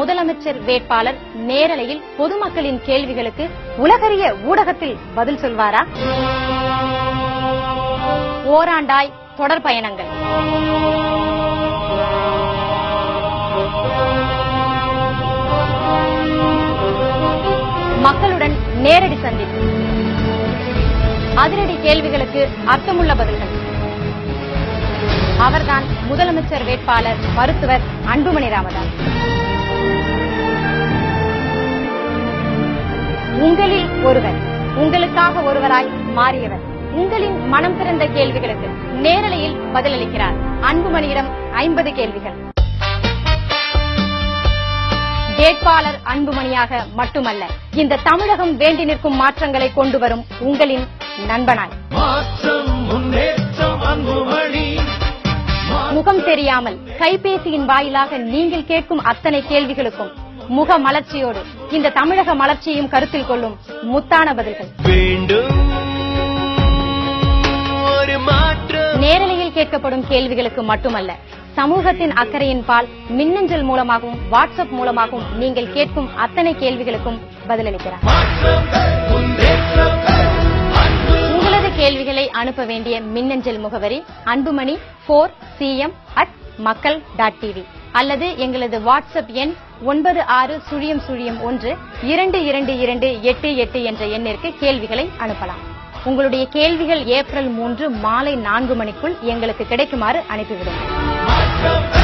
முதலமைச்சர் வேட்பாளர் நேரலையில் பொதுமக்களின் கேள்விகளுக்கு உலகறிய ஊடகத்தில் பதில் சொல்வாரா? ஓராண்டாய் தொடர் பயணங்கள். மக்களுடன் நேரடி சந்திப்பு. அதிரடி கேள்விகளுக்கு அர்த்தமுள்ள பதில்கள். அவர்தான் முதலமைச்சர் வேட்பாளர் மருத்துவர் அன்புமணி ராமதாஸ். உங்களில் ஒருவர் உங்களுக்காக ஒருவராய் மாறியவர். உங்களின் மனம் திறந்த கேள்விகளுக்கு நேரலையில் பதிலளிக்கிறார். அன்புமணியிடம் ஐம்பது கேள்விகள். வேட்பாளர் அன்புமணியாக மட்டுமல்ல இந்த தமிழகம் வேண்டி நிற்கும் மாற்றங்களை கொண்டு வரும் உங்களின் நண்பனாய். முகம் தெரியாமல் கைபேசியின் வாயிலாக நீங்கள் கேட்கும் அத்தனை கேள்விகளுக்கும் முக மலர்ச்சியோடு இந்த தமிழக மலர்ச்சியையும் கருத்தில் கொள்ளும் முத்தான பதில்கள். நேரலையில் கேட்கப்படும் கேள்விகளுக்கு மட்டுமல்ல சமூகத்தின் அக்கறையின் பால் மின்னஞ்சல் மூலமாகவும் வாட்ஸ்அப் மூலமாகவும் நீங்கள் கேட்கும் அத்தனை கேள்விகளுக்கும் பதிலளிக்கிறார். உங்களது கேள்விகளை அனுப்ப வேண்டிய மின்னஞ்சல் முகவரி Anbumani four CM at Makkal dot TV அல்லது எங்களது வாட்ஸ்அப் எண் ஒன்பது ஆறு சுழியம் சுழியம் ஒன்று இரண்டு இரண்டு இரண்டு எட்டு எட்டு என்ற எண்ணிற்கு கேள்விகளை அனுப்பலாம். உங்களுடைய கேள்விகள் ஏப்ரல் மூன்று மாலை நான்கு மணிக்குள் எங்களுக்கு கிடைக்குமாறு அனுப்பிவிடும்